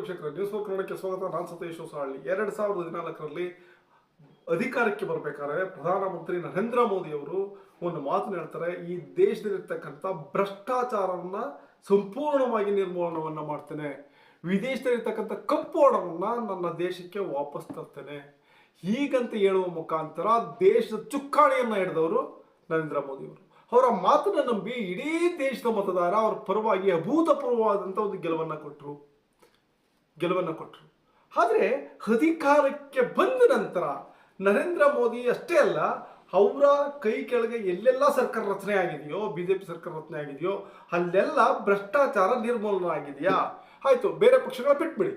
ವೀಕ್ಷಕರೇ ನ್ಯೂಸ್ ಕನ್ನಡಕ್ಕೆ ಸ್ವಾಗತ. ನಾನು ಸತೀಶ್ ಹೊಸಹಳ್ಳಿ. ಎರಡು ಸಾವಿರದ ಹದಿನಾಲ್ಕರಲ್ಲಿ ಅಧಿಕಾರಕ್ಕೆ ಬರಬೇಕಾದ್ರೆ ಪ್ರಧಾನಮಂತ್ರಿ ನರೇಂದ್ರ ಮೋದಿ ಅವರು ಒಂದು ಮಾತು ಹೇಳ್ತಾರೆ. ಈ ದೇಶದಲ್ಲಿರ್ತಕ್ಕಂಥ ಭ್ರಷ್ಟಾಚಾರವನ್ನ ಸಂಪೂರ್ಣವಾಗಿ ನಿರ್ಮೂಲನವನ್ನ ಮಾಡ್ತೇನೆ. ವಿದೇಶದಲ್ಲಿರ್ತಕ್ಕಂಥ ಕಪ್ಪು ಹಣವನ್ನ ನನ್ನ ದೇಶಕ್ಕೆ ವಾಪಸ್ ತರ್ತೇನೆ. ಹೀಗಂತ ಹೇಳುವ ಮುಖಾಂತರ ದೇಶದ ಚುಕ್ಕಾಣಿಯನ್ನ ಹಿಡಿದವರು ನರೇಂದ್ರ ಮೋದಿ ಅವರು. ಅವರ ಮಾತನ್ನ ನಂಬಿ ಇಡೀ ದೇಶದ ಮತದಾರ ಅವರ ಪರವಾಗಿ ಅಭೂತಪೂರ್ವವಾದಂಥ ಒಂದು ಗೆಲುವನ್ನ ಕೊಟ್ಟರು ಗೆಲುವನ್ನು ಕೊಟ್ಟರು ಆದರೆ ಅಧಿಕಾರಕ್ಕೆ ಬಂದ ನಂತರ ನರೇಂದ್ರ ಮೋದಿ ಅಷ್ಟೇ ಅಲ್ಲ, ಅವರ ಕೈ ಕೆಳಗೆ ಎಲ್ಲೆಲ್ಲ ಸರ್ಕಾರ ರಚನೆ ಆಗಿದೆಯೋ ಬಿ ಜೆ ಪಿ ಸರ್ಕಾರ ರಚನೆ ಆಗಿದೆಯೋ, ಅಲ್ಲೆಲ್ಲ ಭ್ರಷ್ಟಾಚಾರ ನಿರ್ಮೂಲನ ಆಗಿದೆಯಾ ಆಯಿತು, ಬೇರೆ ಪಕ್ಷಗಳ ಬಿಟ್ಬಿಡಿ.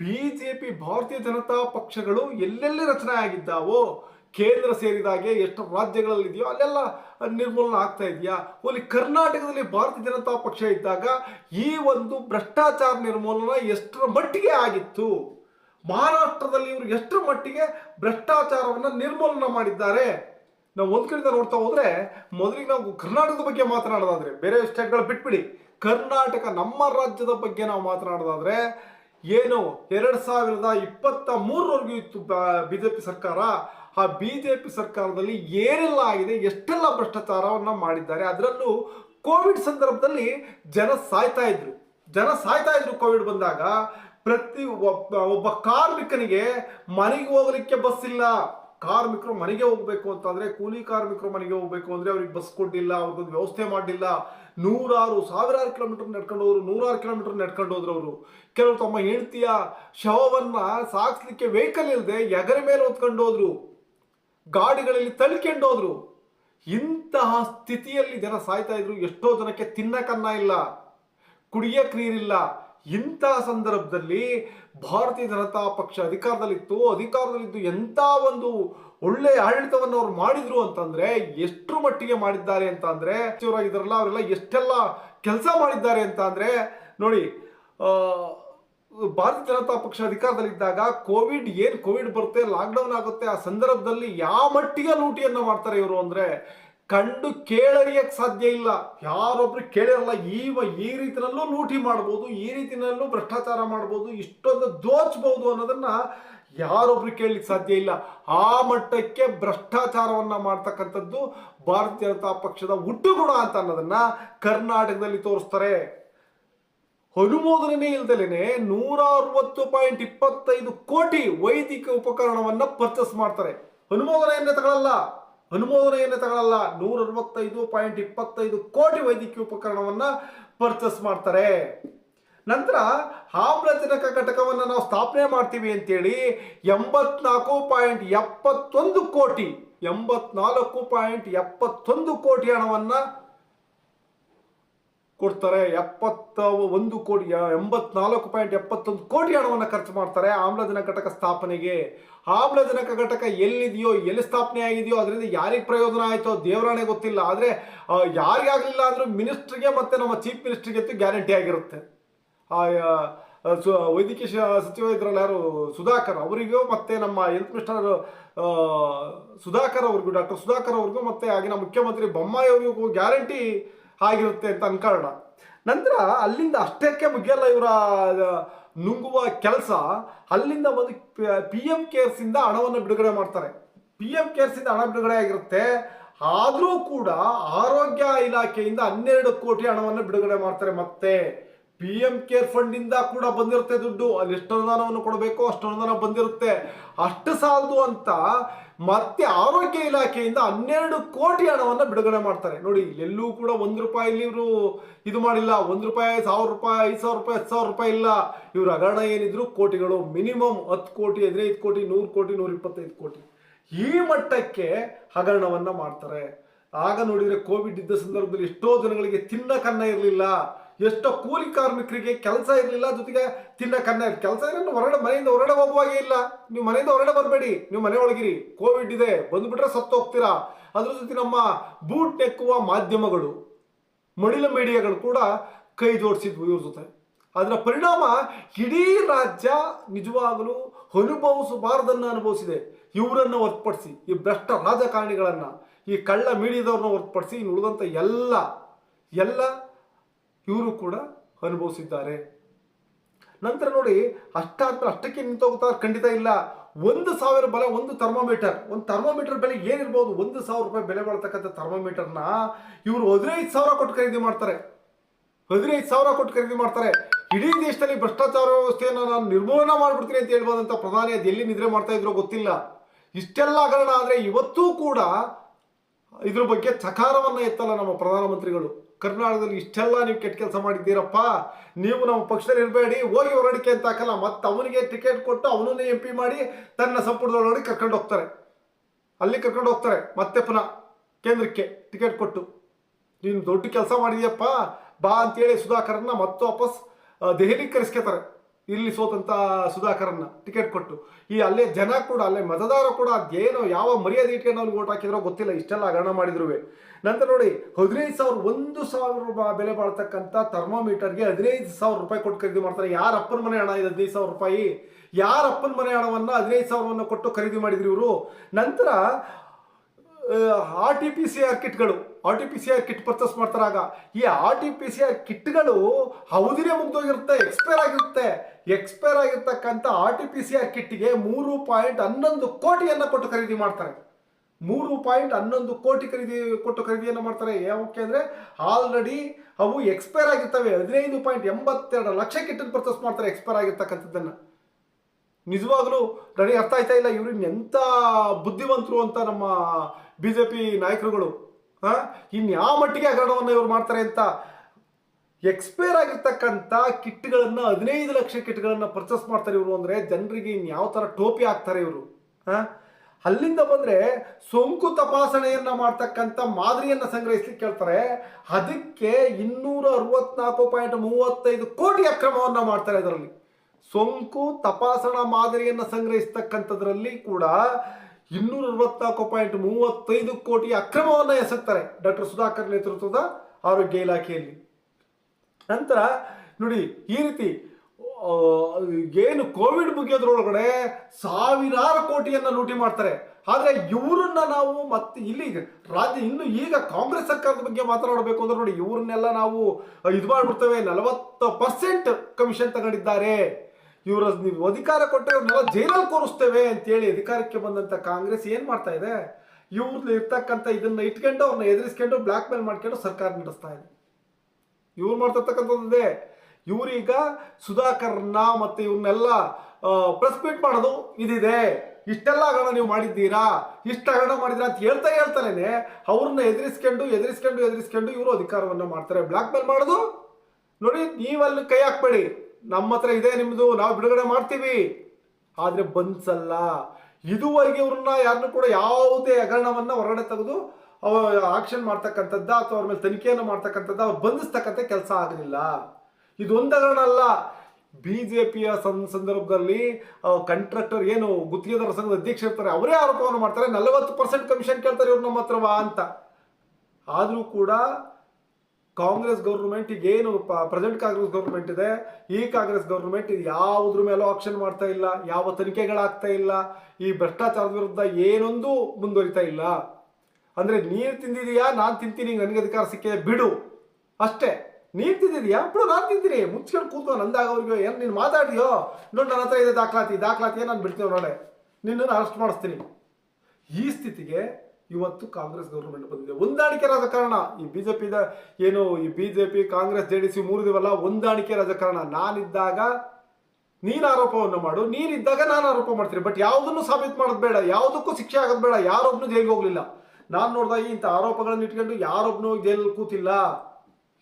ಬಿಜೆಪಿ, ಭಾರತೀಯ ಜನತಾ ಪಕ್ಷಗಳು ಎಲ್ಲೆಲ್ಲಿ ರಚನೆ ಆಗಿದ್ದಾವೋ ಕೇಂದ್ರ ಸೇರಿದಾಗೆ ಎಷ್ಟು ರಾಜ್ಯಗಳಲ್ಲಿದೆಯೋ, ಅಲ್ಲೆಲ್ಲ ನಿರ್ಮೂಲನ ಆಗ್ತಾ ಇದೆಯಾ? ಒಲಿ ಕರ್ನಾಟಕದಲ್ಲಿ ಭಾರತೀಯ ಜನತಾ ಪಕ್ಷ ಇದ್ದಾಗ ಈ ಒಂದು ಭ್ರಷ್ಟಾಚಾರ ನಿರ್ಮೂಲನ ಎಷ್ಟರ ಮಟ್ಟಿಗೆ ಆಗಿತ್ತು? ಮಹಾರಾಷ್ಟ್ರದಲ್ಲಿ ಇವರು ಎಷ್ಟರ ಮಟ್ಟಿಗೆ ಭ್ರಷ್ಟಾಚಾರವನ್ನು ನಿರ್ಮೂಲನ ಮಾಡಿದ್ದಾರೆ? ನಾವು ಒಂದ್ ಕಡೆಯಿಂದ ನೋಡ್ತಾ ಹೋದ್ರೆ, ಮೊದಲಿಗೆ ನಾವು ಕರ್ನಾಟಕದ ಬಗ್ಗೆ ಮಾತನಾಡೋದಾದ್ರೆ, ಬೇರೆ ಸ್ಟೇಟ್ಗಳು ಬಿಟ್ಬಿಡಿ. ಕರ್ನಾಟಕ ನಮ್ಮ ರಾಜ್ಯದ ಬಗ್ಗೆ ನಾವು ಮಾತನಾಡೋದಾದ್ರೆ, ಏನು, ಎರಡು ಸಾವಿರದ ಇಪ್ಪತ್ತ ಮೂರರವರೆಗೂ ಇತ್ತು ಬಿಜೆಪಿ ಸರ್ಕಾರ. ಆ ಬಿಜೆಪಿ ಸರ್ಕಾರದಲ್ಲಿ ಏನೆಲ್ಲ ಆಗಿದೆ, ಎಷ್ಟೆಲ್ಲ ಭ್ರಷ್ಟಾಚಾರವನ್ನ ಮಾಡಿದ್ದಾರೆ, ಅದರಲ್ಲೂ ಕೋವಿಡ್ ಸಂದರ್ಭದಲ್ಲಿ ಜನ ಸಾಯ್ತಾ ಇದ್ರು. ಜನ ಸಾಯ್ತಾ ಇದ್ರು ಕೋವಿಡ್ ಬಂದಾಗ. ಪ್ರತಿ ಒಬ್ಬ ಒಬ್ಬ ಕಾರ್ಮಿಕನಿಗೆ ಮನೆಗೆ ಹೋಗಲಿಕ್ಕೆ ಬಸ್ ಇಲ್ಲ. ಕಾರ್ಮಿಕರು ಮನೆಗೆ ಹೋಗ್ಬೇಕು ಅಂತಂದ್ರೆ ಕೂಲಿ ಕಾರ್ಮಿಕರು ಮನೆಗೆ ಹೋಗ್ಬೇಕು ಅಂದ್ರೆ ಅವ್ರಿಗೆ ಬಸ್ ಕೊಡ್ಲಿಲ್ಲ ಅವ್ರಿಗೊಂದು ವ್ಯವಸ್ಥೆ ಮಾಡಲಿಲ್ಲ. ನೂರಾರು, ಸಾವಿರಾರು ಕಿಲೋಮೀಟರ್ ನಡ್ಕೊಂಡು ಹೋದ್ರು, ನೂರಾರು ಕಿಲೋಮೀಟರ್ ನಡ್ಕೊಂಡು ಹೋದ್ರು ಅವರು. ಕೆಲವರು ತಮ್ಮ ಹೆಂಡತಿಯ ಶವವನ್ನ ಸಾಗಿಸ್ಲಿಕ್ಕೆ ವೆಹಿಕಲ್ ಇಲ್ಲದೆ ಎಗರ ಮೇಲೆ ಹೊತ್ಕೊಂಡು ಹೋದ್ರು. ಗಾಡಿಗಳಲ್ಲಿ ತಳ್ಕೊಂಡು ಹೋದ್ರು ಇಂತಹ ಸ್ಥಿತಿಯಲ್ಲಿ ಜನ ಸಾಯ್ತಾ ಇದ್ರು. ಎಷ್ಟೋ ಜನಕ್ಕೆ ತಿನ್ನಕನ್ನ ಇಲ್ಲ. ಕುಡಿಯಕ್ ನೀರಿಲ್ಲ ಇಂತಹ ಸಂದರ್ಭದಲ್ಲಿ ಭಾರತೀಯ ಜನತಾ ಪಕ್ಷ ಅಧಿಕಾರದಲ್ಲಿತ್ತು. ಅಧಿಕಾರದಲ್ಲಿದ್ದು ಎಂತ ಒಂದು ಒಳ್ಳೆ ಆಡಳಿತವನ್ನು ಅವ್ರು ಮಾಡಿದ್ರು ಅಂತಂದ್ರೆ, ಎಷ್ಟರ ಮಟ್ಟಿಗೆ ಮಾಡಿದ್ದಾರೆ ಅಂತ ಅಂದ್ರೆ ಸಚಿವರಾಗಿದ್ದಾರಲ್ಲ, ಅವರೆಲ್ಲ ಎಷ್ಟೆಲ್ಲ ಕೆಲಸ ಮಾಡಿದ್ದಾರೆ ಅಂತ ಅಂದ್ರೆ ನೋಡಿ ಭಾರತೀಯ ಜನತಾ ಪಕ್ಷ ಅಧಿಕಾರದಲ್ಲಿದ್ದಾಗ ಕೋವಿಡ್ ಏನ್ ಕೋವಿಡ್ ಬರುತ್ತೆ, ಲಾಕ್ಡೌನ್ ಆಗುತ್ತೆ, ಆ ಸಂದರ್ಭದಲ್ಲಿ ಯಾವ ಮಟ್ಟಿಗೆ ಲೂಟಿಯನ್ನು ಮಾಡ್ತಾರೆ ಇವರು ಅಂದ್ರೆ ಕಂಡು ಕೇಳರಿಯಕ್ ಸಾಧ್ಯ ಇಲ್ಲ. ಯಾರೊಬ್ರು ಕೇಳಿರಲ್ಲ, ಈವ ಈ ರೀತಿನಲ್ಲೂ ಲೂಟಿ ಮಾಡ್ಬೋದು, ಈ ರೀತಿನಲ್ಲೂ ಭ್ರಷ್ಟಾಚಾರ ಮಾಡ್ಬೋದು, ಇಷ್ಟೊಂದು ದೋಚ್ಬಹುದು ಅನ್ನೋದನ್ನ ಯಾರೊಬ್ರು ಕೇಳಲಿಕ್ಕೆ ಸಾಧ್ಯ ಇಲ್ಲ. ಆ ಮಟ್ಟಕ್ಕೆ ಭ್ರಷ್ಟಾಚಾರವನ್ನ ಮಾಡ್ತಕ್ಕಂಥದ್ದು ಭಾರತೀಯ ಜನತಾ ಪಕ್ಷದ ಹುಟ್ಟುಗುಣ ಅಂತ ಅನ್ನೋದನ್ನ ಕರ್ನಾಟಕದಲ್ಲಿ ತೋರಿಸ್ತಾರೆ. ಅನುಮೋದನೆ ಇಲ್ದಲೇನೆ ನೂರ ಅರವತ್ತು ಪಾಯಿಂಟ್ ಇಪ್ಪತ್ತೈದು ಕೋಟಿ ವೈದಿಕ ಉಪಕರಣವನ್ನ ಪರ್ಚೇಸ್ ಮಾಡ್ತಾರೆ. ಅನುಮೋದನೆಯನ್ನೇ ತಗೊಳ್ಳಲ್ಲ ಅನುಮೋದನೆಯನ್ನೇ ತಗೊಳ್ಳಲ್ಲ ನೂರ ಅರವತ್ತೈದು ಪಾಯಿಂಟ್ ಇಪ್ಪತ್ತೈದು ಕೋಟಿ ವೈದ್ಯಕೀಯ ಉಪಕರಣವನ್ನ ಪರ್ಚೇಸ್ ಮಾಡ್ತಾರೆ. ನಂತರ ಆಮ್ಲಜನಕ ಘಟಕವನ್ನು ನಾವು ಸ್ಥಾಪನೆ ಮಾಡ್ತೀವಿ ಅಂತೇಳಿ ಎಂಬತ್ನಾಲ್ಕು ಪಾಯಿಂಟ್ ಎಪ್ಪತ್ತೊಂದು ಕೋಟಿ, ಎಂಬತ್ನಾಲ್ಕು ಪಾಯಿಂಟ್ ಎಪ್ಪತ್ತೊಂದು ಕೋಟಿ ಹಣವನ್ನ ಕೊಡ್ತಾರೆ ಎಪ್ಪತ್ತ ಒಂದು ಕೋಟಿ ಎಂಬತ್ನಾಲ್ಕು ಪಾಯಿಂಟ್ ಎಪ್ಪತ್ತೊಂದು ಕೋಟಿ ಹಣವನ್ನು ಖರ್ಚು ಮಾಡ್ತಾರೆ ಆಮ್ಲಜನಕ ಘಟಕ ಸ್ಥಾಪನೆಗೆ. ಆಮ್ಲಜನಕ ಘಟಕ ಎಲ್ಲಿದೆಯೋ, ಎಲ್ಲಿ ಸ್ಥಾಪನೆ ಆಗಿದೆಯೋ, ಅದರಿಂದ ಯಾರಿಗೆ ಪ್ರಯೋಜನ ಆಯಿತೋ ದೇವರಾಣೆ ಗೊತ್ತಿಲ್ಲ. ಆದರೆ ಯಾರಿಗಾಗಲಿಲ್ಲ ಅಂದರೂ ಮಿನಿಸ್ಟ್ರಿಗೆ ಮತ್ತು ನಮ್ಮ ಚೀಫ್ ಮಿನಿಸ್ಟ್ರಿಗೆ ಅಂತೂ ಗ್ಯಾರಂಟಿ ಆಗಿರುತ್ತೆ. ಸು- ವೈದ್ಯಕೀಯ ಸಚಿವ ಇದ್ರಲ್ಲಿ ಯಾರು? ಸುಧಾಕರ್ ಅವರಿಗೂ ಮತ್ತು ನಮ್ಮ ಹೆಲ್ತ್ ಮಿನಿಸ್ಟರ್ ಸುಧಾಕರ್ ಅವ್ರಿಗೂ, ಡಾಕ್ಟರ್ ಸುಧಾಕರ್ ಅವ್ರಿಗೂ ಮತ್ತೆ ಆಗಿನ ಮುಖ್ಯಮಂತ್ರಿ ಬೊಮ್ಮಾಯಿ ಅವರಿಗೂ ಗ್ಯಾರಂಟಿ ಆಗಿರುತ್ತೆ ಅಂತ ಅನ್ಕಾರಣ. ನಂತರ ಅಲ್ಲಿಂದ ಅಷ್ಟಕ್ಕೆ ಮುಗಿಯಲ್ಲ ಇವರ ನುಂಗುವ ಕೆಲಸ. ಅಲ್ಲಿಂದ ಒಂದು ಪಿ ಎಂ ಕೇರ್ಸ್ ಇಂದ ಹಣವನ್ನು ಬಿಡುಗಡೆ ಮಾಡ್ತಾರೆ. ಪಿ ಎಂ ಕೇರ್ಸ್ ಇಂದ ಹಣ ಬಿಡುಗಡೆ ಆಗಿರುತ್ತೆ. ಆದರೂ ಕೂಡ ಆರೋಗ್ಯ ಇಲಾಖೆಯಿಂದ ಹನ್ನೆರಡು ಕೋಟಿ ಹಣವನ್ನು ಬಿಡುಗಡೆ ಮಾಡ್ತಾರೆ ಮತ್ತೆ. ಪಿ ಎಂ ಕೇರ್ ಫಂಡ್ ಇಂದ ಕೂಡ ಬಂದಿರುತ್ತೆ ದುಡ್ಡು. ಅಲ್ಲಿ ಎಷ್ಟು ಅನುದಾನವನ್ನು ಕೊಡಬೇಕು ಅಷ್ಟು ಅನುದಾನ ಬಂದಿರುತ್ತೆ. ಅಷ್ಟು ಸಾಲದು ಅಂತ ಮತ್ತೆ ಆರೋಗ್ಯ ಇಲಾಖೆಯಿಂದ ಹನ್ನೆರಡು ಕೋಟಿ ಹಣವನ್ನು ಬಿಡುಗಡೆ ಮಾಡ್ತಾರೆ. ನೋಡಿ ಎಲ್ಲೂ ಕೂಡ ಒಂದು ರೂಪಾಯಿ ಇವರು ಇದು ಮಾಡಿಲ್ಲ. ಒಂದು ರೂಪಾಯಿ, ಸಾವಿರ ರೂಪಾಯಿ, ಐದು ಸಾವಿರ ರೂಪಾಯಿ, ಹತ್ತು ಸಾವಿರ ರೂಪಾಯಿ ಇಲ್ಲ. ಇವ್ರ ಹಗರಣ ಏನಿದ್ರು ಕೋಟಿಗಳು ಮಿನಿಮಮ್ ಹತ್ತು ಕೋಟಿ, ಹದಿನೈದು ಕೋಟಿ, ನೂರು ಕೋಟಿ, ನೂರ ಇಪ್ಪತ್ತೈದು ಕೋಟಿ. ಈ ಮಟ್ಟಕ್ಕೆ ಹಗರಣವನ್ನು ಮಾಡ್ತಾರೆ. ಆಗ ನೋಡಿದ್ರೆ ಕೋವಿಡ್ ಇದ್ದ ಸಂದರ್ಭದಲ್ಲಿ ಎಷ್ಟೋ ಜನಗಳಿಗೆ ತಿನ್ನಕನ್ನ ಇರಲಿಲ್ಲ. ಎಷ್ಟೋ ಕೂಲಿ ಕಾರ್ಮಿಕರಿಗೆ ಕೆಲಸ ಇರಲಿಲ್ಲ, ಜೊತೆಗೆ ತಿನ್ನಕನ್ನ ಕೆಲಸ ಇರೋ ಹೊರಗಡೆ ಮನೆಯಿಂದ ಹೊರಗಡೆ ಹೋಗುವಾಗೆ ಇಲ್ಲ. ನೀವು ಮನೆಯಿಂದ ಹೊರಗಡೆ ಬರಬೇಡಿ, ನೀವು ಮನೆ ಒಳಗಿರಿ. ಕೋವಿಡ್ ಇದೆ, ಬಂದುಬಿಟ್ರೆ ಸತ್ತು ಹೋಗ್ತೀರಾ ಅದ್ರ ಜೊತೆ ನಮ್ಮ ಬೂಟ್ ನೆಕ್ಕುವ ಮಾಧ್ಯಮಗಳು ಮಡಿಲ ಮೀಡಿಯಾಗಳು ಕೂಡ ಕೈ ಜೋಡಿಸಿದ್ವು ಇವ್ರ ಜೊತೆ. ಅದರ ಪರಿಣಾಮ ಇಡೀ ರಾಜ್ಯ ನಿಜವಾಗಲೂ ಅನುಭವಿಸಬಾರ್ದನ್ನು ಅನುಭವಿಸಿದೆ. ಇವರನ್ನು ಹೊರತುಪಡಿಸಿ, ಈ ಭ್ರಷ್ಟ ರಾಜಕಾರಣಿಗಳನ್ನು, ಈ ಕಳ್ಳ ಮೀಡಿಯಾದವ್ರನ್ನ ಹೊರತುಪಡಿಸಿ ಇನ್ನು ಉಳಿದಂಥ ಎಲ್ಲ ಎಲ್ಲ ಇವರು ಕೂಡ ಅನುಭವಿಸಿದ್ದಾರೆ. ನಂತರ ನೋಡಿ, ಅಷ್ಟಾದ್ಮೇಲೆ ಅಷ್ಟಕ್ಕೆ ನಿಂತೋಗ್ತಾ ಖಂಡಿತ ಇಲ್ಲ. ಒಂದು ಸಾವಿರ ಬೆಲೆ, ಒಂದು ಥರ್ಮೋಮೀಟರ್ ಒಂದು ಥರ್ಮೋಮೀಟರ್ ಬೆಲೆ ಏನಿರ್ಬೋದು, ಒಂದು ಸಾವಿರ ರೂಪಾಯಿ ಬೆಲೆ ಬಾಳ್ತಕ್ಕಂಥ ಥರ್ಮೋಮೀಟರ್ನ ಇವರು ಹದಿನೈದು ಸಾವಿರ ಕೊಟ್ಟು ಖರೀದಿ ಮಾಡ್ತಾರೆ. ಹದಿನೈದು ಸಾವಿರ ಕೊಟ್ಟು ಖರೀದಿ ಮಾಡ್ತಾರೆ. ಇಡೀ ದೇಶದಲ್ಲಿ ಭ್ರಷ್ಟಾಚಾರ ವ್ಯವಸ್ಥೆಯನ್ನು ನಾನು ನಿರ್ಮೂಲನೆ ಮಾಡಿಬಿಡ್ತೀನಿ ಅಂತ ಹೇಳ್ಬೋದಂತ ಪ್ರಧಾನಿ ಅದು ಎಲ್ಲಿ ನಿದ್ರೆ ಮಾಡ್ತಾ ಇದ್ರೋ ಗೊತ್ತಿಲ್ಲ. ಇಷ್ಟೆಲ್ಲ ಹಗರಣ ಆದರೆ ಇವತ್ತೂ ಕೂಡ ಇದ್ರ ಬಗ್ಗೆ ಚಕಾರವನ್ನು ಎತ್ತಲ್ಲ ನಮ್ಮ ಪ್ರಧಾನಮಂತ್ರಿಗಳು. ಕರ್ನಾಟಕದಲ್ಲಿ ಇಷ್ಟೆಲ್ಲ ನೀವು ಕೆಟ್ಟ ಕೆಲಸ ಮಾಡಿದ್ದೀರಪ್ಪ, ನೀವು ನಮ್ಮ ಪಕ್ಷದಲ್ಲಿ ಇರಬೇಡಿ, ಹೋಗಿ ಹೊರಡಿಕೆ ಅಂತ ಹಾಕಲ್ಲ, ಮತ್ತೆ ಅವನಿಗೆ ಟಿಕೆಟ್ ಕೊಟ್ಟು ಅವನನ್ನೇ ಎಂ ಪಿ ಮಾಡಿ ತನ್ನ ಸಂಪುಟದೊಳಗಡೆ ಕರ್ಕೊಂಡು ಹೋಗ್ತಾರೆ. ಅಲ್ಲಿ ಕರ್ಕೊಂಡು ಹೋಗ್ತಾರೆ, ಮತ್ತೆ ಪುನಃ ಕೇಂದ್ರಕ್ಕೆ ಟಿಕೆಟ್ ಕೊಟ್ಟು. ನೀನು ದೊಡ್ಡ ಕೆಲಸ ಮಾಡಿದ್ಯಪ್ಪ, ಬಾ ಅಂತೇಳಿ ಸುಧಾಕರನ್ನ ಮತ್ತೆ ವಾಪಸ್ ದೆಹಲಿ ಕರೆಸ್ಕೊತಾರೆ. ಇಲ್ಲಿ ಸೋತಂತ ಸುಧಾಕರನ್ನ ಟಿಕೆಟ್ ಕೊಟ್ಟು. ಈ ಅಲ್ಲೇ ಜನ ಕೂಡ, ಅಲ್ಲೇ ಮತದಾರ ಕೂಡ ಅದೇನೋ ಯಾವ ಮರ್ಯಾದೆ ಇಟ್ಕೊಂಡು ಅವ್ರಿಗೆ ಓಟ್ ಹಾಕಿದ್ರೋ ಗೊತ್ತಿಲ್ಲ, ಇಷ್ಟೆಲ್ಲ ಹಗರಣ ಮಾಡಿದ್ರು ನಂತರ ನೋಡಿ, ಹದಿನೈದು ಸಾವಿರ, ಒಂದು ಸಾವಿರ ರೂಪಾಯಿ ಬೆಲೆ ಬಾಳ್ತಕ್ಕಂಥ ಥರ್ಮೋಮೀಟರ್ಗೆ ಹದಿನೈದು ಸಾವಿರ ರೂಪಾಯಿ ಕೊಟ್ಟು ಖರೀದಿ ಮಾಡ್ತಾರೆ. ಯಾರ ಅಪ್ಪನ ಮನೆ ಹಣ ಇದೆ ಹದಿನೈದು ಸಾವಿರ ರೂಪಾಯಿ? ಯಾರ ಅಪ್ಪನ ಮನೆ ಹಣವನ್ನ ಹದಿನೈದು ಸಾವಿರವನ್ನು ಕೊಟ್ಟು ಖರೀದಿ ಮಾಡಿದ್ರು ಇವರು? ನಂತರ R T P C R ಕಿಟ್ಗಳು. R T P C R kit purchase ಮಾಡ್ತಾರಾಗ ಈ R T P C R ಕಿಟ್ಗಳು ಹೌದಿರೇ ಮುಗ್ದೋಗಿರುತ್ತೆ, ಎಕ್ಸ್ಪೈರ್ ಆಗಿರುತ್ತೆ. ಎಕ್ಸ್ಪೈರ್ ಆಗಿರ್ತಕ್ಕಂಥ R T P C R ಕಿಟ್ಗೆ ಮೂರು ಪಾಯಿಂಟ್ ಹನ್ನೊಂದು ಕೋಟಿಯನ್ನು ಕೊಟ್ಟು ಖರೀದಿ ಮಾಡ್ತಾರೆ. ಮೂರು ಪಾಯಿಂಟ್ ಹನ್ನೊಂದು ಕೋಟಿ ಖರೀದಿ, ಕೊಟ್ಟು ಖರೀದಿಯನ್ನು ಮಾಡ್ತಾರೆ. ಯಾವಕ್ಕೆ ಅಂದರೆ ಆಲ್ರೆಡಿ ಅವು ಎಕ್ಸ್ಪೈರ್ ಆಗಿರ್ತವೆ. ಹದಿನೈದು ಪಾಯಿಂಟ್ ಎಂಬತ್ತೆರಡು ಲಕ್ಷ ಕಿಟ್ಟನ್ನು ಪರ್ಚೇಸ್ ಮಾಡ್ತಾರೆ ಎಕ್ಸ್ಪೈರ್ ಆಗಿರ್ತಕ್ಕಂಥದ್ದನ್ನು. ನಿಜವಾಗ್ಲೂ ನನಗೆ ಅರ್ಥ ಆಯ್ತಾ ಇಲ್ಲ? ಇವ್ರು ಎಂಥ ಬುದ್ಧಿವಂತರು ಅಂತ ನಮ್ಮ ಬಿ ಜೆ ಪಿ ನಾಯಕರುಗಳು, ಹಾಂ? ಇನ್ಯಾವ ಮಟ್ಟಿಗೆ ಹಗರಣವನ್ನು ಇವ್ರು ಮಾಡ್ತಾರೆ ಅಂತ ಎಕ್ಸ್ಪೈರ್ ಆಗಿರ್ತಕ್ಕಂಥ ಕಿಟ್ಗಳನ್ನು ಹದಿನೈದು ಲಕ್ಷ ಕಿಟ್ಗಳನ್ನು ಪರ್ಚೇಸ್ ಮಾಡ್ತಾರೆ ಇವರು ಅಂದರೆ ಜನರಿಗೆ ಇನ್ಯಾವ ಥರ ಟೋಪಿ ಹಾಕ್ತಾರೆ ಇವರು ಅಲ್ಲಿಂದ ಬಂದರೆ ಸೋಂಕು ತಪಾಸಣೆಯನ್ನ ಮಾಡ್ತಕ್ಕಂಥ ಮಾದರಿಯನ್ನು ಸಂಗ್ರಹಿಸ್ಲಿಕ್ಕೆ ಕೇಳ್ತಾರೆ. ಅದಕ್ಕೆ ಇನ್ನೂರ ಅರವತ್ನಾಲ್ಕು ಪಾಯಿಂಟ್ ಮೂವತ್ತೈದು ಕೋಟಿ ಅಕ್ರಮವನ್ನು ಮಾಡ್ತಾರೆ ಅದರಲ್ಲಿ ಸೋಂಕು ತಪಾಸಣಾ ಮಾದರಿಯನ್ನು ಸಂಗ್ರಹಿಸ್ತಕ್ಕಂಥದ್ರಲ್ಲಿ ಕೂಡ ಇನ್ನೂರ ಅರವತ್ನಾಲ್ಕು ಪಾಯಿಂಟ್ ಮೂವತ್ತೈದು ಕೋಟಿ ಅಕ್ರಮವನ್ನು ಎಸಗ್ತಾರೆ. ಡಾಕ್ಟರ್ ಸುಧಾಕರ್ ನೇತೃತ್ವದ ಆರೋಗ್ಯ ಇಲಾಖೆಯಲ್ಲಿ. ನಂತರ ನೋಡಿ ಈ ರೀತಿ ಏನು ಕೋವಿಡ್ ಮುಗಿಯೋದ್ರೊಳಗಡೆ ಸಾವಿರಾರು ಕೋಟಿಯನ್ನ ಲೂಟಿ ಮಾಡ್ತಾರೆ. ಆದ್ರೆ ಇವರನ್ನ ನಾವು ಮತ್ತೆ ಇಲ್ಲಿ ರಾಜ್ಯ ಇನ್ನು ಈಗ ಕಾಂಗ್ರೆಸ್ ಸರ್ಕಾರದ ಬಗ್ಗೆ ಮಾತನಾಡಬೇಕು ಅಂದ್ರೆ ನೋಡಿ ಇವ್ರನ್ನೆಲ್ಲ ನಾವು ಇದು ಮಾಡ್ಬಿಡ್ತೇವೆ. ನಲವತ್ತು ಪರ್ಸೆಂಟ್ ಕಮಿಷನ್ ತಗೊಂಡಿದ್ದಾರೆ. ಇವರ ನೀವು ಅಧಿಕಾರ ಕೊಟ್ಟರೆ ಇವ್ರನ್ನೆಲ್ಲ ಜೈಲಲ್ಲಿ ಕೂರಿಸ್ತೇವೆ ಅಂತೇಳಿ ಅಧಿಕಾರಕ್ಕೆ ಬಂದಂತ ಕಾಂಗ್ರೆಸ್ ಏನ್ ಮಾಡ್ತಾ ಇದೆ? ಇವ್ರದ್ದು ಇರ್ತಕ್ಕಂಥ ಇದನ್ನ ಇಟ್ಕೊಂಡು ಅವ್ರನ್ನ ಎದುರಿಸ್ಕೊಂಡು ಬ್ಲ್ಯಾಕ್ ಮೇಲ್ ಮಾಡ್ಕೊಂಡು ಸರ್ಕಾರ ನಡೆಸ್ತಾ ಇದೆ. ಇವ್ರು ಮಾಡ್ತಿರ್ತಕ್ಕಂಥದ್ದೇ. ಇವರೀಗ ಸುಧಾಕರ್ನ ಮತ್ತೆ ಇವ್ರನ್ನೆಲ್ಲ ಪ್ರೆಸ್ ಮೀಟ್ ಮಾಡೋದು ಇದಿದೆ. ಇಷ್ಟೆಲ್ಲ ಹಗರಣ ನೀವು ಮಾಡಿದ್ದೀರಾ? ಇಷ್ಟು ಹಗರಣ ಮಾಡಿದ್ದೀರಾ ಅಂತ ಹೇಳ್ತಾ ಹೇಳ್ತಾನೆ ಅವ್ರನ್ನ ಎದುರಿಸ್ಕೊಂಡು ಎದುರಿಸ್ಕೊಂಡು ಎದುರಿಸ್ಕೊಂಡು ಇವರು ಅಧಿಕಾರವನ್ನ ಮಾಡ್ತಾರೆ. ಬ್ಲಾಕ್ ಮೇಲ್ ಮಾಡೋದು? ನೋಡಿ, ನೀವಲ್ಲಿ ಕೈ ಹಾಕ್ಬೇಡಿ. ನಮ್ಮ ಹತ್ರ ಇದೆ ನಿಮ್ದು, ನಾವು ಬಿಡುಗಡೆ ಮಾಡ್ತೀವಿ. ಆದ್ರೆ ಬನ್ಸಲ್ಲ ಇದುವರೆಗೆ ಇವ್ರನ್ನ ಯಾರನ್ನೂ ಕೂಡ ಯಾವುದೇ ಹಗರಣವನ್ನ ಹೊರಗಡೆ ತೆಗೆದು ಆಕ್ಷನ್ ಮಾಡ್ತಕ್ಕಂಥದ್ದ ಅಥವಾ ಅವ್ರ ಮೇಲೆ ತನಿಖೆಯನ್ನು ಮಾಡ್ತಕ್ಕಂಥದ್ದು ಅವ್ರು ಬಂಧಿಸ್ತಕ್ಕಂಥ ಕೆಲಸ ಆಗಲಿಲ್ಲ. ಇದೊಂದು ಹಗರಣ ಅಲ್ಲ ಬಿ ಜೆ ಪಿಯ ಸಂದರ್ಭದಲ್ಲಿ ಕಂಟ್ರಾಕ್ಟರ್ ಏನು ಗುತ್ತಿಗೆದಾರ ಸಂಘದ ಅಧ್ಯಕ್ಷ ಇರ್ತಾರೆ, ಅವರೇ ಆರೋಪವನ್ನು ಮಾಡ್ತಾರೆ, ನಲವತ್ತು ಪರ್ಸೆಂಟ್ ಕಮಿಷನ್ ಕೇಳ್ತಾರೆ ಇವ್ರು ನಮ್ಮ ಹತ್ರವಾ ಅಂತ. ಆದರೂ ಕೂಡ ಕಾಂಗ್ರೆಸ್ ಗೌರ್ಮೆಂಟ್ ಈಗ ಏನು ಪ್ರೆಸೆಂಟ್ ಕಾಂಗ್ರೆಸ್ ಗೌರ್ಮೆಂಟ್ ಇದೆ, ಈ ಕಾಂಗ್ರೆಸ್ ಗೌರ್ಮೆಂಟ್ ಯಾವುದ್ರ ಮೇಲೂ ಆಕ್ಷನ್ ಮಾಡ್ತಾ ಇಲ್ಲ, ಯಾವ ತನಿಖೆಗಳಾಗ್ತಾ ಇಲ್ಲ, ಈ ಭ್ರಷ್ಟಾಚಾರದ ವಿರುದ್ಧ ಏನೊಂದು ಮುಂದುವರಿತಾ ಇಲ್ಲ. ಅಂದ್ರೆ ನೀರು ತಿಂದಿದೀಯಾ, ನಾನು ತಿಂತೀನಿ ನನಗೆ ಅಧಿಕಾರ ಸಿಕ್ಕಿದೆ, ಬಿಡು. ಅಷ್ಟೇ. ನೀನು ತಿಂದಿದೀಯಾ? ಬಿಡು, ನಾನು ತಿಂತೀನಿ. ಮುಚ್ಕೊಂಡು ಕೂತ್ಕೊ ನಂದಾಗ ಅವ್ರಿಗೆ ಏನು ನೀನು ಮಾತಾಡಿಯೋ ನೋಡಿ ನನ್ನ ಹತ್ರ ಇದೆ ದಾಖಲಾತಿ ದಾಖಲಾತಿಯೇ ನಾನು ಬಿಡ್ತೀನಿ ನೋಡೆ ನಿನ್ನನ್ನು ಅರೆಸ್ಟ್ ಮಾಡಿಸ್ತೀನಿ. ಈ ಸ್ಥಿತಿಗೆ ಇವತ್ತು ಕಾಂಗ್ರೆಸ್ ಗೌರ್ಮೆಂಟ್ ಬಂದಿದೆ. ಹೊಂದಾಣಿಕೆ ರಾಜಕಾರಣ ಈ ಬಿಜೆಪಿ ಏನು, ಈ BJP, Congress, J D S ಒಂದಾಣಿಕೆ ಹೊಂದಾಣಿಕೆ ರಾಜಕಾರಣ ನಾನಿದ್ದಾಗ ನೀನು ಆರೋಪವನ್ನು ಮಾಡು. ನೀನಿದ್ದಾಗ ನಾನು ಆರೋಪ ಮಾಡ್ತೀನಿ. ಬಟ್ ಯಾವುದನ್ನು ಸಾಬೀತು ಮಾಡೋದು ಬೇಡ. ಯಾವುದಕ್ಕೂ ಶಿಕ್ಷೆ ಆಗೋದು ಬೇಡ. ಯಾರೊಬ್ನು ಜೈಲಿಗೆ ಹೋಗ್ಲಿಲ್ಲ. ನಾನು ನೋಡಿದಾಗ ಇಂಥ ಆರೋಪಗಳನ್ನು ಇಟ್ಕೊಂಡು ಯಾರೊಬ್ನು ಜೈಲಲ್ಲಿ ಕೂತಿಲ್ಲ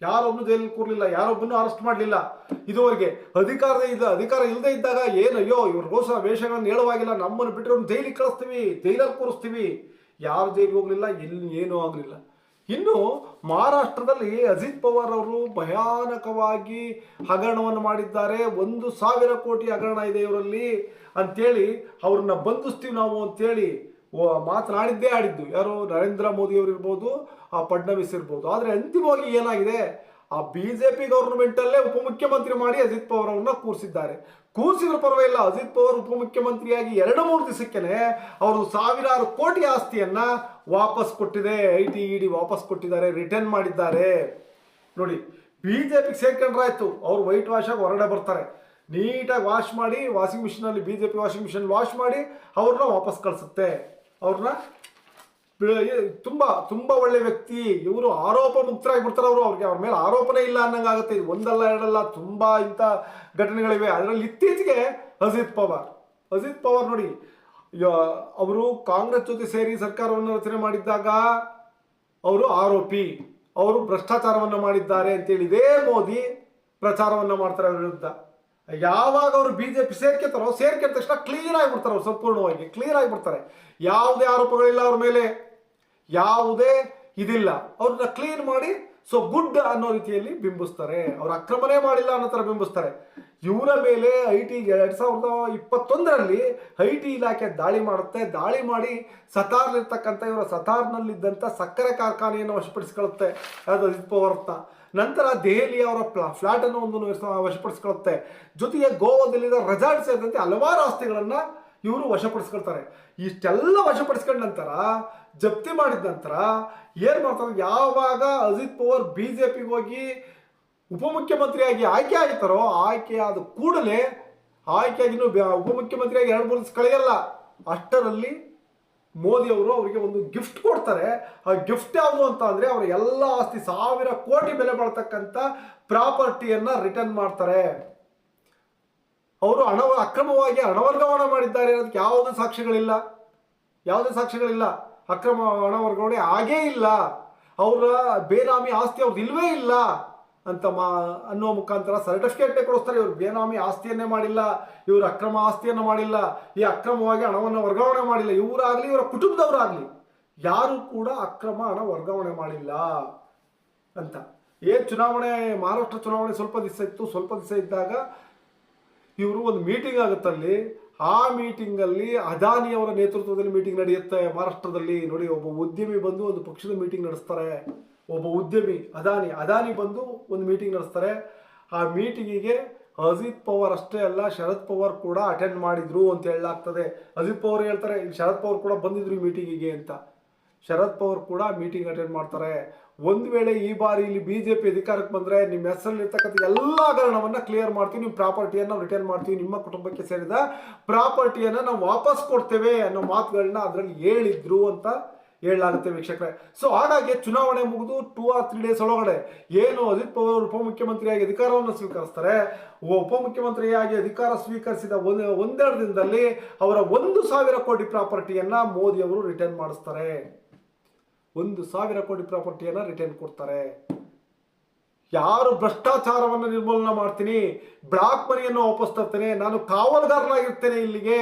ಯಾರೊಬ್ಬನು ಜೈಲಲ್ಲಿ ಕೂರ್ಲಿಲ್ಲ ಯಾರೊಬ್ಬನು ಅರೆಸ್ಟ್ ಮಾಡಲಿಲ್ಲ. ಇದುವರೆಗೆ ಅಧಿಕಾರದ ಇದ್ದ, ಅಧಿಕಾರ ಇಲ್ಲದೆ ಇದ್ದಾಗ ಏನು ಅಯ್ಯೋ, ಇವ್ರಿಗೋಸ್ಕರ ವೇಷಗಳನ್ನು ಹೇಳುವಾಗಿಲ್ಲ ನಮ್ಮನ್ನು ಬಿಟ್ಟರೆ ಜೈಲಿಗೆ ಕಳಿಸ್ತೀವಿ, ಜೈಲಲ್ಲಿ ಕೂರಿಸ್ತೀವಿ. ಯಾರು ಜೈಲಿಗೆ ಹೋಗಲಿಲ್ಲ, ಎಲ್ಲಿ ಏನೂ ಆಗಲಿಲ್ಲ. ಇನ್ನು ಮಹಾರಾಷ್ಟ್ರದಲ್ಲಿ ಅಜಿತ್ ಪವಾರ್ ಅವರು ಭಯಾನಕವಾಗಿ ಹಗರಣವನ್ನು ಮಾಡಿದ್ದಾರೆ. ಒಂದು ಸಾವಿರ ಕೋಟಿ ಹಗರಣ ಇದೆ ಇವರಲ್ಲಿ. ಅಂತೇಳಿ ಅವ್ರನ್ನ ಬಂಧಿಸ್ತೀವಿ ನಾವು ಅಂತೇಳಿ ಮಾತನಾಡಿದ್ದೇ ಆಡಿದ್ದು. ಯಾರು? ನರೇಂದ್ರ ಮೋದಿ ಅವರು ಇರ್ಬೋದು, ಆ ಫಡ್ನವೀಸ್ ಇರ್ಬೋದು. ಆದರೆ ಅಂತಿಮವಾಗಿ ಏನಾಗಿದೆ? ಆ ಬಿ ಜೆ ಪಿ ಗೌರ್ಮೆಂಟಲ್ಲೇ ಉಪಮುಖ್ಯಮಂತ್ರಿ ಮಾಡಿ ಅಜಿತ್ ಪವಾರ್ ಅವ್ರನ್ನ ಕೂರಿಸಿದ್ದಾರೆ. ಕೂರಿಸಿದ್ರು ಪರವಾಗಿಲ್ಲ. ಅಜಿತ್ ಪವಾರ್ ಉಪಮುಖ್ಯಮಂತ್ರಿಯಾಗಿ ಎರಡು ಮೂರು ದಿವಸಕ್ಕೇನೆ ಅವರು ಸಾವಿರಾರು ಕೋಟಿ ಆಸ್ತಿಯನ್ನ ವಾಪಸ್ ಕೊಟ್ಟಿದೆ. ಐ ಟಿ ಇ ಡಿ ವಾಪಸ್ ಕೊಟ್ಟಿದ್ದಾರೆ. ರಿಟರ್ನ್ ಮಾಡಿದ್ದಾರೆ. ನೋಡಿ ಬಿಜೆಪಿಗೆ ಸೇರ್ಕೊಂಡ್ರಾಯ್ತು. ಅವ್ರು ವೈಟ್ ವಾಶ್ ಆಗಿ ಹೊರಗಡೆ ಬರ್ತಾರೆ. ನೀಟಾಗಿ ವಾಶ್ ಮಾಡಿ, washing ಮಿಷಿನಲ್ಲಿ B J P washing machine wash ಮಾಡಿ ಅವ್ರನ್ನ ವಾಪಸ್ ಕಳಿಸುತ್ತೆ. ಅವ್ರನ್ನ? ತುಂಬ ತುಂಬ ಒಳ್ಳೆ ವ್ಯಕ್ತಿ. ಇವರು ಆರೋಪ ಮುಕ್ತರಾಗಿ ಬಿಡ್ತಾರೆ ಅವರು. ಅವ್ರಿಗೆ ಅವ್ರ ಮೇಲೆ ಆರೋಪನೇ ಇಲ್ಲ ಅನ್ನಂಗಾಗುತ್ತೆ ಇದು ಒಂದಲ್ಲ, ಎರಡಲ್ಲ, ತುಂಬ ಇಂಥ ಘಟನೆಗಳಿವೆ. ಅದರಲ್ಲಿ ಇತ್ತೀಚೆಗೆ ಅಜಿತ್ ಪವಾರ್. ಅಜಿತ್ ಪವಾರ್ ನೋಡಿ ಅವರು ಕಾಂಗ್ರೆಸ್ ಜೊತೆ ಸೇರಿ ಸರ್ಕಾರವನ್ನು ರಚನೆ ಮಾಡಿದ್ದಾಗ ಅವರು ಆರೋಪಿ. ಅವರು ಭ್ರಷ್ಟಾಚಾರವನ್ನು ಮಾಡಿದ್ದಾರೆ ಅಂತೇಳಿ ಇದೇ ಮೋದಿ ಪ್ರಚಾರವನ್ನು ಮಾಡ್ತಾರೆ ಅವರ ವಿರುದ್ಧ. ಯಾವಾಗ ಅವರು ಬಿ ಜೆ ಪಿ ಸೇರ್ಕೊತಾರೋ ಸೇರ್ಕೊಂಡ ತಕ್ಷಣ ಕ್ಲೀನ್ ಆಗಿಬಿಡ್ತಾರೆ ಅವ್ರು ಸಂಪೂರ್ಣವಾಗಿ ಕ್ಲೀನ್ ಆಗಿಬಿಡ್ತಾರೆ. ಯಾವುದೇ ಆರೋಪಗಳಿಲ್ಲ ಅವ್ರ ಮೇಲೆ, ಯಾವುದೇ ಇದಿಲ್ಲ. ಅವ್ರನ್ನ ಕ್ಲೀನ್ ಮಾಡಿ ಸೊ ಗುಡ್ ಅನ್ನೋ ರೀತಿಯಲ್ಲಿ ಬಿಂಬಿಸ್ತಾರೆ. ಅವ್ರು ಅಕ್ರಮನೇ ಮಾಡಿಲ್ಲ ಅನ್ನೋ ಥರ ಬಿಂಬಿಸ್ತಾರೆ. ಇವರ ಮೇಲೆ ಐ ಟಿ ಎರಡು ಸಾವಿರದ ಇಪ್ಪತ್ತೊಂದರಲ್ಲಿ ಐ ಟಿ ಇಲಾಖೆ ದಾಳಿ ಮಾಡುತ್ತೆ. ದಾಳಿ ಮಾಡಿ ಸತಾರ್ಲಿರ್ತಕ್ಕಂಥ ಇವರ ಸತಾರ್ನಲ್ಲಿದ್ದಂಥ ಸಕ್ಕರೆ ಕಾರ್ಖಾನೆಯನ್ನು ವಶಪಡಿಸ್ಕೊಳ್ಳುತ್ತೆ. ಅದು ಪವಾರ್ನ ನಂತರ ದೆಹಲಿಯ ಅವರ ಫ್ಲಾಟ್ ಅನ್ನು ಒಂದು ವಶಪಡಿಸಿಕೊಳ್ಳುತ್ತೆ. ಜೊತೆಗೆ ಗೋವಾದಲ್ಲಿರುವ ರೆಸಾರ್ಟ್ ಸೇರಿದಂತೆ ಹಲವಾರು ಆಸ್ತಿಗಳನ್ನ ಇವರು ವಶಪಡಿಸ್ಕೊಳ್ತಾರೆ. ಇಷ್ಟೆಲ್ಲ ವಶಪಡಿಸ್ಕೊಂಡ ನಂತರ, ಜಪ್ತಿ ಮಾಡಿದ ನಂತರ ಏನ್ ಮಾಡ್ತಾರೆ? ಯಾವಾಗ ಅಜಿತ್ ಪವಾರ್ ಬಿ ಜೆ ಪಿಗೆ ಹೋಗಿ ಉಪಮುಖ್ಯಮಂತ್ರಿಯಾಗಿ ಆಯ್ಕೆ ಆಗ್ತಾರೋ ಆಯ್ಕೆ ಆದ ಕೂಡಲೇ ಆಯ್ಕೆಯಾಗಿನೂ ಉಪಮುಖ್ಯಮಂತ್ರಿಯಾಗಿ ಎರಡು ಮೂರು ಕಳೆಯಲ್ಲ. ಅಷ್ಟರಲ್ಲಿ ಮೋದಿ ಅವರು ಅವರಿಗೆ ಒಂದು ಗಿಫ್ಟ್ ಕೊಡ್ತಾರೆ. ಆ ಗಿಫ್ಟ್ ಯಾವುದು ಅಂತ ಅಂದರೆ ಅವರ ಎಲ್ಲ ಆಸ್ತಿ ಸಾವಿರ ಕೋಟಿ ಬೆಲೆ ಬಾಳ್ತಕ್ಕಂಥ ಪ್ರಾಪರ್ಟಿಯನ್ನ ರಿಟರ್ನ್ ಮಾಡ್ತಾರೆ. ಅವರು ಹಣ ಅಕ್ರಮವಾಗಿ ಹಣ ವರ್ಗಾವಣೆ ಮಾಡಿದ್ದಾರೆ ಅನ್ನೋದಕ್ಕೆ ಯಾವುದೇ ಸಾಕ್ಷಿಗಳಿಲ್ಲ. ಯಾವುದೇ ಸಾಕ್ಷಿಗಳಿಲ್ಲ. ಅಕ್ರಮ ಹಣ ವರ್ಗಾವಣೆ ಆಗೇ ಇಲ್ಲ. ಅವರ ಬೇನಾಮಿ ಆಸ್ತಿ ಅವ್ರದ್ದು ಇಲ್ವೇ ಇಲ್ಲ. ಅಂತ ಮಾ ಅನ್ನುವ ಮುಖಾಂತರ ಸರ್ಟಿಫಿಕೇಟ್ನೇ ಕೊಡಿಸ್ತಾರೆ. ಇವರು ಬೇನಾಮಿ ಆಸ್ತಿಯನ್ನೇ ಮಾಡಿಲ್ಲ, ಇವರು ಅಕ್ರಮ ಆಸ್ತಿಯನ್ನು ಮಾಡಿಲ್ಲ, ಈ ಅಕ್ರಮವಾಗಿ ಹಣವನ್ನು ವರ್ಗಾವಣೆ ಮಾಡಿಲ್ಲ. ಇವರಾಗಲಿ, ಇವರ ಕುಟುಂಬದವರಾಗಲಿ, ಯಾರು ಕೂಡ ಅಕ್ರಮ ಹಣ ವರ್ಗಾವಣೆ ಮಾಡಿಲ್ಲ ಅಂತ. ಏನು ಚುನಾವಣೆ, ಮಹಾರಾಷ್ಟ್ರ ಚುನಾವಣೆ ಸ್ವಲ್ಪ ದಿವಸ ಇತ್ತು. ಸ್ವಲ್ಪ ದಿವಸ ಇದ್ದಾಗ ಇವರು ಒಂದು ಮೀಟಿಂಗ್ ಆಗುತ್ತಲ್ಲಿ. ಆ ಮೀಟಿಂಗಲ್ಲಿ ಅದಾನಿಯವರ ನೇತೃತ್ವದಲ್ಲಿ ಮೀಟಿಂಗ್ ನಡೆಯುತ್ತೆ. ಮಹಾರಾಷ್ಟ್ರದಲ್ಲಿ ನೋಡಿ, ಒಬ್ಬ ಉದ್ಯಮಿ ಬಂದು ಒಂದು ಪಕ್ಷದ ಮೀಟಿಂಗ್ ನಡೆಸ್ತಾರೆ. ಒಬ್ಬ ಉದ್ಯಮಿ, ಅದಾನಿ ಅದಾನಿ ಬಂದು ಒಂದು ಮೀಟಿಂಗ್ ನಡೆಸ್ತಾರೆ. ಆ ಮೀಟಿಂಗಿಗೆ ಅಜಿತ್ ಪವಾರ್ ಅಷ್ಟೇ ಅಲ್ಲ, ಶರದ್ ಪವಾರ್ ಕೂಡ ಅಟೆಂಡ್ ಮಾಡಿದ್ರು ಅಂತ ಹೇಳಲಾಗ್ತದೆ. ಅಜಿತ್ ಪವಾರ್ ಹೇಳ್ತಾರೆ ಶರದ್ ಪವಾರ್ ಕೂಡ ಬಂದಿದ್ರು ಈ ಮೀಟಿಂಗಿಗೆ ಅಂತ. ಶರದ್ ಪವಾರ್ ಕೂಡ ಮೀಟಿಂಗ್ ಅಟೆಂಡ್ ಮಾಡ್ತಾರೆ. ಒಂದು ವೇಳೆ ಈ ಬಾರಿ ಇಲ್ಲಿ ಬಿ ಜೆ ಪಿ ಅಧಿಕಾರಕ್ಕೆ ಬಂದರೆ ನಿಮ್ಮ ಹೆಸರಲ್ಲಿರ್ತಕ್ಕಂಥ ಎಲ್ಲ ಹಗರಣವನ್ನು ಕ್ಲಿಯರ್ ಮಾಡ್ತೀವಿ ನಿಮ್ಮ ಪ್ರಾಪರ್ಟಿಯನ್ನು ರಿಟರ್ನ್ ಮಾಡ್ತೀವಿ, ನಿಮ್ಮ ಕುಟುಂಬಕ್ಕೆ ಸೇರಿದ ಪ್ರಾಪರ್ಟಿಯನ್ನು ನಾವು ವಾಪಸ್ ಕೊಡ್ತೇವೆ ಅನ್ನೋ ಮಾತುಗಳನ್ನ ಅದರಲ್ಲಿ ಹೇಳಿದ್ರು ಅಂತ ಹೇಳಲಾಗುತ್ತೆ ವೀಕ್ಷಕರೇ. ಸೊ ಹಾಗಾಗಿ ಚುನಾವಣೆ ಮುಗಿದು ಟೂ ಆರ್ ತ್ರೀ ಡೇಸ್ ಒಳಗಡೆ ಏನು ಅಜಿತ್ ಪವಾರ್ ಉಪಮುಖ್ಯಮಂತ್ರಿಯಾಗಿ ಅಧಿಕಾರವನ್ನು ಸ್ವೀಕರಿಸ್ತಾರೆ? ಉಪಮುಖ್ಯಮಂತ್ರಿಯಾಗಿ ಅಧಿಕಾರ ಸ್ವೀಕರಿಸಿದ ಒಂದು, ಒಂದೆರಡು ದಿನದಲ್ಲಿ ಅವರ ಒಂದು ಸಾವಿರ ಕೋಟಿ ಪ್ರಾಪರ್ಟಿಯನ್ನು ಮೋದಿ ಅವರು ರಿಟರ್ನ್ ಮಾಡಿಸ್ತಾರೆ. ಒಂದು ಸಾವಿರ ಕೋಟಿ ಪ್ರಾಪರ್ಟಿಯನ್ನು ರಿಟರ್ನ್ ಕೊಡ್ತಾರೆ. ಯಾರು ಭ್ರಷ್ಟಾಚಾರವನ್ನು ನಿರ್ಮೂಲನ ಮಾಡ್ತೀನಿ ಬ್ಲಾಕ್ ಮನಿಯನ್ನು ವಾಪಸ್ ತರ್ತೇನೆ, ನಾನು ಕಾವಲುಗಾರನಾಗಿರ್ತೇನೆ ಇಲ್ಲಿಗೆ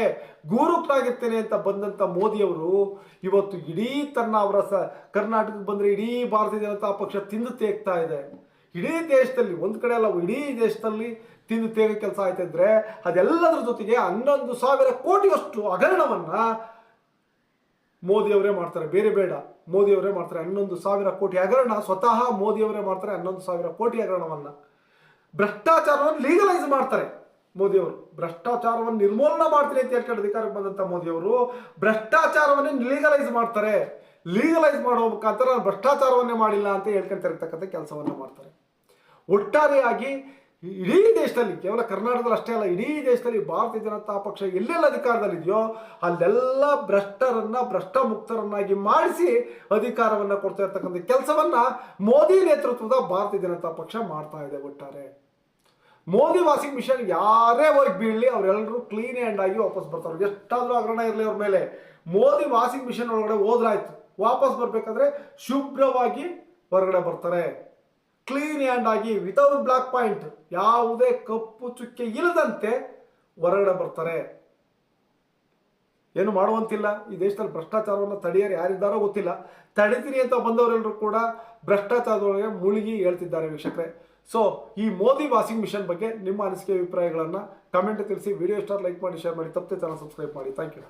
ಗೂರುಕನಾಗಿರ್ತೇನೆ ಅಂತ ಬಂದಂತ ಮೋದಿಯವರು ಇವತ್ತು ಇಡೀ ತನ್ನ ಅವರ ಸ, ಕರ್ನಾಟಕಕ್ಕೆ ಬಂದ್ರೆ ಇಡೀ ಭಾರತೀಯ ಜನತಾ ಪಕ್ಷ ತಿಂದು ತೇಗ್ತಾ ಇದೆ. ಇಡೀ ದೇಶದಲ್ಲಿ, ಒಂದು ಕಡೆ ಅಲ್ಲ, ಇಡೀ ದೇಶದಲ್ಲಿ ತಿಂದು ತೇಗ ಕೆಲಸ ಆಯ್ತಾ ಇದ್ರೆ, ಅದೆಲ್ಲದರ ಜೊತೆಗೆ ಹನ್ನೊಂದು ಸಾವಿರ ಕೋಟಿಯಷ್ಟು ಹಗರಣವನ್ನ ಮೋದಿಯವರೇ ಮಾಡ್ತಾರೆ. ಬೇರೆ ಬೇಡ. ಮೋದಿಯವರೇ ಮಾಡ್ತಾರೆ. ಹನ್ನೊಂದು ಸಾವಿರ ಕೋಟಿ ಹಗರಣ, ಸ್ವತಃ ಮೋದಿಯವರೇ ಮಾಡ್ತಾರೆ. ಹನ್ನೊಂದು ಸಾವಿರ ಕೋಟಿ ಹಗರಣವನ್ನ. ಭ್ರಷ್ಟಾಚಾರವನ್ನು ಲೀಗಲೈಸ್ ಮಾಡ್ತಾರೆ ಮೋದಿಯವರು. ಭ್ರಷ್ಟಾಚಾರವನ್ನು ನಿರ್ಮೂಲನ ಮಾಡ್ತೀನಿ ಅಂತ ಹೇಳ್ಕೊಂಡು ಅಧಿಕಾರಕ್ಕೆ ಬಂದಂತ ಮೋದಿಯವರು ಭ್ರಷ್ಟಾಚಾರವನ್ನೇ ಲೀಗಲೈಸ್ ಮಾಡ್ತಾರೆ. ಲೀಗಲೈಸ್ ಮಾಡುವ ಮುಖಾಂತರ ನಾನು ಭ್ರಷ್ಟಾಚಾರವನ್ನೇ ಮಾಡಿಲ್ಲ ಅಂತ ಹೇಳ್ಕೊಂತಿರ್ತಕ್ಕಂಥ ಕೆಲಸವನ್ನು ಮಾಡ್ತಾರೆ. ಒಟ್ಟಾರೆಯಾಗಿ ಇಡೀ ದೇಶದಲ್ಲಿ, ಕೇವಲ ಕರ್ನಾಟಕದಲ್ಲಿ ಅಷ್ಟೇ ಅಲ್ಲ, ಇಡೀ ದೇಶದಲ್ಲಿ ಭಾರತೀಯ ಜನತಾ ಪಕ್ಷ ಎಲ್ಲೆಲ್ಲ ಅಧಿಕಾರದಲ್ಲಿದೆಯೋ ಅಲ್ಲೆಲ್ಲ ಭ್ರಷ್ಟರನ್ನ ಭ್ರಷ್ಟ ಮುಕ್ತರನ್ನಾಗಿ ಮಾಡಿಸಿ ಅಧಿಕಾರವನ್ನ ಕೊಡ್ತಾ ಇರ್ತಕ್ಕಂಥ ಕೆಲಸವನ್ನ ಮೋದಿ ನೇತೃತ್ವದ ಭಾರತೀಯ ಜನತಾ ಪಕ್ಷ ಮಾಡ್ತಾ ಇದೆ ಒಟ್ಟಾರೆ. ಮೋದಿ ವಾಷಿಂಗ್ ಮಿಷನ್ ಯಾರೇ ಹೋಗಿ ಬೀಳಲಿ ಅವರೆಲ್ಲರೂ ಕ್ಲೀನ್ ಹ್ಯಾಂಡ್ ಆಗಿ ವಾಪಸ್ ಬರ್ತಾರೆ. ಎಷ್ಟಾದರೂ ಹಗರಣ ಇರಲಿ ಅವ್ರ ಮೇಲೆ. ಮೋದಿ ವಾಷಿಂಗ್ ಮಿಷನ್ ಒಳಗಡೆ ಹೋದ್ರಾಯ್ತು. ವಾಪಸ್ ಬರಬೇಕಾದ್ರೆ ಶುಭ್ರವಾಗಿ ಹೊರಗಡೆ ಬರ್ತಾರೆ. ಕ್ಲೀನ್ ಹ್ಯಾಂಡ್ ಆಗಿ ವಿತೌಟ್ ಬ್ಲಾಕ್ ಪಾಯಿಂಟ್ ಯಾವುದೇ ಕಪ್ಪು ಚುಕ್ಕೆ ಇಲ್ಲದಂತೆ ಹೊರಗಡೆ ಬರ್ತಾರೆ. ಏನು ಮಾಡುವಂತಿಲ್ಲ. ಈ ದೇಶದಲ್ಲಿ ಭ್ರಷ್ಟಾಚಾರವನ್ನು ತಡೆಯರು ಯಾರಿದ್ದಾರೋ ಗೊತ್ತಿಲ್ಲ. ತಡಿತೀನಿ ಅಂತ ಬಂದವರೆಲ್ಲರೂ ಕೂಡ ಭ್ರಷ್ಟಾಚಾರದೊಳಗೆ ಮುಳುಗಿ ಹೇಳ್ತಿದ್ದಾರೆ ವೀಕ್ಷಕರೇ. ಸೊ ಈ ಮೋದಿ ವಾಷಿಂಗ್ ಮಿಷನ್ ಬಗ್ಗೆ ನಿಮ್ಮ ಅನಿಸಿಕೆ, ಅಭಿಪ್ರಾಯಗಳನ್ನು ಕಮೆಂಟ್ ತಿಳಿಸಿ. ವಿಡಿಯೋ ಸ್ಟಾರ್ ಲೈಕ್ ಮಾಡಿ ಶೇರ್ ಮಾಡಿ. ತಪ್ಪದೆ ಚಾನಲ್ ಸಬ್ಸ್ಕ್ರೈಬ್ ಮಾಡಿ. Thank you